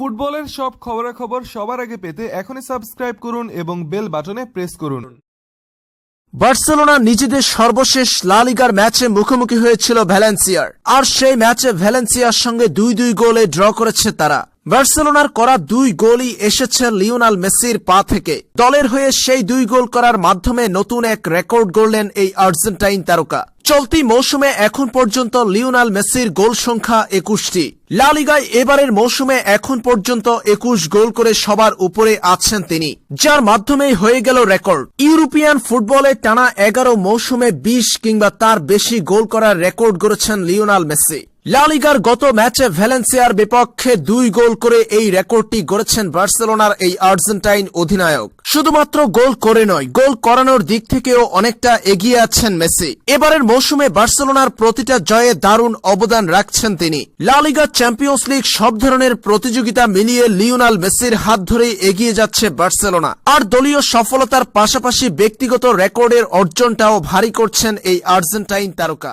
ফুটবলের সব খবরাখবর সবার আগে পেতে এখনই সাবস্ক্রাইব করুন এবং বেল বাটনে প্রেস করুন। বার্সেলোনা নিজেদের সর্বশেষ লা লিগার ম্যাচে মুখোমুখি হয়েছিল ভ্যালেন্সিয়ার। আর সেই ম্যাচে ভ্যালেন্সিয়ার সঙ্গে দুই দুই গোলে ড্র করেছে তারা। বার্সেলোনার করা দুই গোলই এসেছে লিওনাল মেসির পা থেকে। দলের হয়ে সেই দুই গোল করার মাধ্যমে নতুন এক রেকর্ড গড়লেন এই আর্জেন্টাইন তারকা। চলতি মৌসুমে এখন পর্যন্ত লিওনাল মেসির গোল সংখ্যা একুশটি। লালিগায় এবারের মৌসুমে এখন পর্যন্ত একুশ গোল করে সবার উপরে আছেন তিনি, যার মাধ্যমেই হয়ে গেল রেকর্ড। ইউরোপিয়ান ফুটবলে টানা এগারো মৌসুমে বিশ কিংবা তার বেশি গোল করার রেকর্ড গড়েছেন লিওনাল মেসি। লা লিগার গত ম্যাচে ভ্যালেন্সিয়ার বিপক্ষে দুই গোল করে এই রেকর্ডটি গড়েছেন বার্সেলোনার এই আর্জেন্টাইন অধিনায়ক। শুধুমাত্র গোল করে নয়, গোল করানোর দিক থেকেও অনেকটা এগিয়ে আছেন মেসি। এবারের মৌসুমে বার্সেলোনার প্রতিটা জয়ে দারুণ অবদান রাখছেন তিনি। লা লিগা চ্যাম্পিয়ন্স লিগ সব ধরনের প্রতিযোগিতা মিলিয়ে লিওনাল মেসির হাত ধরেই এগিয়ে যাচ্ছে বার্সেলোনা। আর দলীয় সফলতার পাশাপাশি ব্যক্তিগত রেকর্ডের অর্জনটাও ভারী করছেন এই আর্জেন্টাইন তারকা।